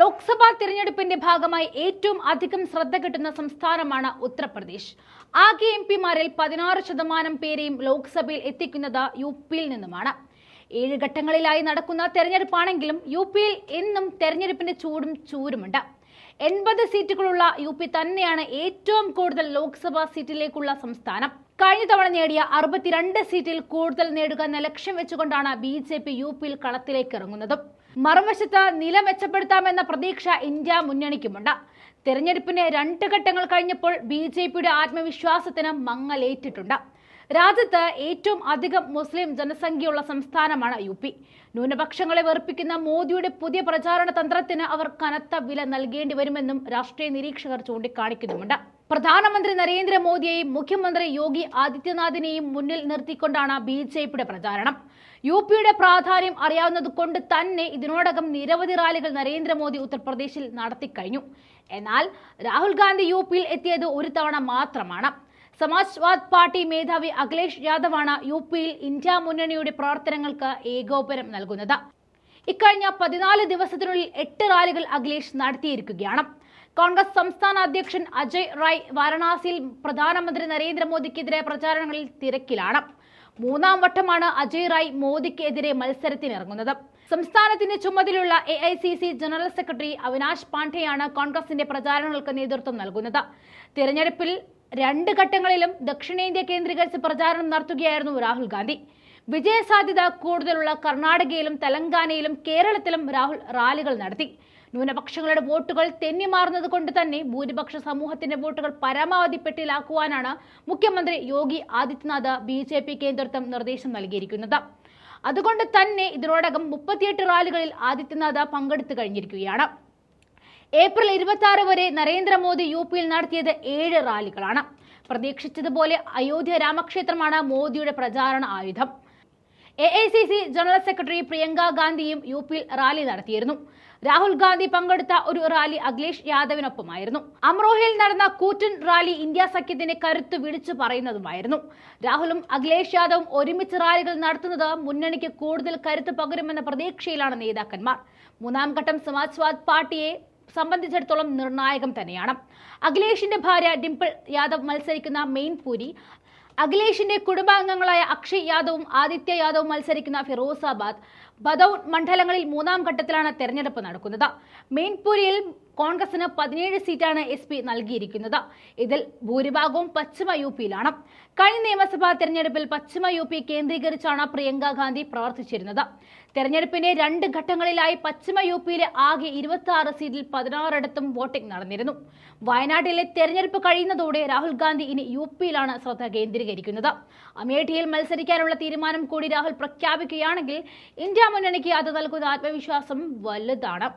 ലോക്സഭാ തിരഞ്ഞെടുപ്പിന്റെ ഭാഗമായി ഏറ്റവും അധികം ശ്രദ്ധ കിട്ടുന്ന സംസ്ഥാനമാണ് ഉത്തർപ്രദേശ്. ആകെ എം പിമാരിൽ പതിനാറ് ശതമാനം പേരെയും ലോക്സഭയിൽ എത്തിക്കുന്നത് യു പിയിൽ നിന്നുമാണ്. ഏഴ് ഘട്ടങ്ങളിലായി നടക്കുന്ന തെരഞ്ഞെടുപ്പാണെങ്കിലും യു പിയിൽ എന്നും തെരഞ്ഞെടുപ്പിന്റെ ചൂടും ചൂരുമുണ്ട്. എൺപത് സീറ്റുകളുള്ള യു പി തന്നെയാണ് ഏറ്റവും കൂടുതൽ ലോക്സഭാ സീറ്റിലേക്കുള്ള സംസ്ഥാനം. കഴിഞ്ഞ തവണ നേടിയ അറുപത്തിരണ്ട് സീറ്റിൽ കൂടുതൽ നേടുക എന്ന ലക്ഷ്യം വെച്ചുകൊണ്ടാണ് ബി ജെ പി യു പിയിൽ കളത്തിലേക്ക് ഇറങ്ങുന്നത്. മറുവശത്ത് നില മെച്ചപ്പെടുത്താമെന്ന പ്രതീക്ഷ ഇന്ത്യ മുന്നണിക്കുമുണ്ട്. തെരഞ്ഞെടുപ്പിന് രണ്ട് ഘട്ടങ്ങൾ കഴിഞ്ഞപ്പോൾ ബി ജെ പിയുടെ ആത്മവിശ്വാസത്തിന് മങ്ങലേറ്റിട്ടുണ്ട്. രാജ്യത്ത് ഏറ്റവും അധികം മുസ്ലിം ജനസംഖ്യയുള്ള സംസ്ഥാനമാണ് യു പി. ന്യൂനപക്ഷങ്ങളെ വെറുപ്പിക്കുന്ന മോദിയുടെ പുതിയ പ്രചാരണ തന്ത്രത്തിന് അവർ കനത്ത വില നൽകേണ്ടി വരുമെന്നും രാഷ്ട്രീയ നിരീക്ഷകർ ചൂണ്ടിക്കാണിക്കുന്നുമുണ്ട്. പ്രധാനമന്ത്രി നരേന്ദ്രമോദിയെയും മുഖ്യമന്ത്രി യോഗി ആദിത്യനാഥിനെയും മുന്നിൽ നിർത്തിക്കൊണ്ടാണ് ബി ജെ പിയുടെ പ്രചാരണം. യു പിയുടെ പ്രാധാന്യം അറിയാവുന്നതുകൊണ്ട് തന്നെ ഇതിനോടകം നിരവധി റാലികൾ നരേന്ദ്രമോദി ഉത്തർപ്രദേശിൽ നടത്തിക്കഴിഞ്ഞു. എന്നാൽ രാഹുൽ ഗാന്ധി യു പിയിൽ എത്തിയത് ഒരു തവണ മാത്രമാണ്. സമാജ്വാദ് പാർട്ടി മേധാവി അഖിലേഷ് യാദവാണ് യു പിയിൽ ഇന്ത്യ മുന്നണിയുടെ പ്രവർത്തനങ്ങൾക്ക് ഏകോപനം നൽകുന്നത്. ഇക്കഴിഞ്ഞ പതിനാല് ദിവസത്തിനുള്ളിൽ എട്ട് റാലികൾ അഖിലേഷ് നടത്തിയിരിക്കുകയാണ്. കോൺഗ്രസ് സംസ്ഥാന അധ്യക്ഷൻ അജയ് റായ് വാരണാസിയിൽ പ്രധാനമന്ത്രി നരേന്ദ്രമോദിക്കെതിരെ പ്രചാരണങ്ങളിൽ തിരക്കിലാണ്. മൂന്നാം വട്ടമാണ് അജയ് റായ് മോദിക്കെതിരെ മത്സരത്തിനിറങ്ങുന്നത്. സംസ്ഥാനത്തിന്റെ ചുമതലയുള്ള A I C C general secretary Avinash പാണ്ഡെയാണ് കോൺഗ്രസിന്റെ പ്രചാരണങ്ങൾക്ക് നേതൃത്വം നൽകുന്നത്. തിരഞ്ഞെടുപ്പിൽ രണ്ട് ഘട്ടങ്ങളിലും ദക്ഷിണേന്ത്യ കേന്ദ്രീകരിച്ച് പ്രചാരണം നടത്തുകയായിരുന്നു രാഹുൽ ഗാന്ധി. വിജയസാധ്യത കൂടുതലുള്ള കർണാടകയിലും തെലങ്കാനയിലും കേരളത്തിലും രാഹുൽ റാലികൾ നടത്തി. ന്യൂനപക്ഷങ്ങളുടെ വോട്ടുകൾ തെന്നിമാറുന്നത് കൊണ്ട് തന്നെ ഭൂരിപക്ഷ സമൂഹത്തിന്റെ വോട്ടുകൾ പരമാവധി പെട്ടിയിലാക്കുവാനാണ് മുഖ്യമന്ത്രി Yogi Adityanath B J P കേന്ദ്രത്വം നിർദ്ദേശം നൽകിയിരിക്കുന്നത്. അതുകൊണ്ട് തന്നെ ഇതിനോടകം മുപ്പത്തിയെട്ട് റാലികളിൽ ആദിത്യനാഥ് പങ്കെടുത്തു കഴിഞ്ഞിരിക്കുകയാണ്. ഏപ്രിൽ ഇരുപത്തി ആറ് വരെ നരേന്ദ്രമോദി യു പിയിൽ നടത്തിയത് ഏഴ് റാലികളാണ്. പ്രതീക്ഷിച്ചതുപോലെ അയോധ്യ രാമക്ഷേത്രമാണ് മോദിയുടെ പ്രചാരണ ആയുധം. A I C C general secretary Priyanka ഗാന്ധിയും യു പിയിൽ റാലി നടത്തിയിരുന്നു. രാഹുൽ ഗാന്ധി പങ്കെടുത്ത ഒരു റാലി അഖിലേഷ് യാദവിനൊപ്പമായിരുന്നു. അമ്രോഹയിൽ നടന്ന കൂറ്റൻ റാലി ഇന്ത്യ സഖ്യത്തിന്റെ കരുത്ത് വിളിച്ചു പറയുന്നതുമായിരുന്നു. രാഹുലും അഖിലേഷ് യാദവും ഒരുമിച്ച് റാലികൾ നടത്തുന്നത് മുന്നണിക്ക് കൂടുതൽ കരുത്ത് പകരുമെന്ന പ്രതീക്ഷയിലാണ് നേതാക്കന്മാർ. മൂന്നാം ഘട്ടം സമാജ്വാദ് പാർട്ടിയെ സംബന്ധിച്ചിടത്തോളം നിർണായകം തന്നെയാണ്. അഖിലേഷിന്റെ ഭാര്യ ഡിംപിൾ യാദവ് മത്സരിക്കുന്ന മെയിൻപൂരി അഖിലേഷിന്റെ കുടുംബാംഗങ്ങളായ അക്ഷയ് യാദവും ആദിത്യ യാദവും മത്സരിക്കുന്ന ഫിറോസാബാദ് ബദൌൺ മണ്ഡലങ്ങളിൽ മൂന്നാം ഘട്ടത്തിലാണ് തെരഞ്ഞെടുപ്പ് നടക്കുന്നത്. മെയിൻപൂരിയിൽ കോൺഗ്രസിന് പതിനേഴ് സീറ്റാണ് എസ് പി നൽകിയിരിക്കുന്നത്. ഇതിൽ ഭൂരിഭാഗവും പശ്ചിമ യു പിയിലാണ്. കഴിഞ്ഞ നിയമസഭാ തെരഞ്ഞെടുപ്പിൽ പശ്ചിമ യു പി കേന്ദ്രീകരിച്ചാണ് പ്രിയങ്ക ഗാന്ധി പ്രവർത്തിച്ചിരുന്നത്. തെരഞ്ഞെടുപ്പിന്റെ രണ്ട് ഘട്ടങ്ങളിലായി പശ്ചിമ യു പിയിലെ ആകെ ഇരുപത്തി ആറ് സീറ്റിൽ പതിനാറിടത്തും വോട്ടിംഗ് നടന്നിരുന്നു. വയനാട്ടിലെ തെരഞ്ഞെടുപ്പ് കഴിയുന്നതോടെ രാഹുൽ ഗാന്ധി ഇനി യു പിയിലാണ് ശ്രദ്ധ കേന്ദ്രീകരിക്കുന്നത്. അമേഠിയിൽ മത്സരിക്കാനുള്ള തീരുമാനം കൂടി രാഹുൽ പ്രഖ്യാപിക്കുകയാണെങ്കിൽ ഇന്ത്യ മുന്നണിക്ക് അത് നൽകുന്ന ആത്മവിശ്വാസം വലുതാണ്.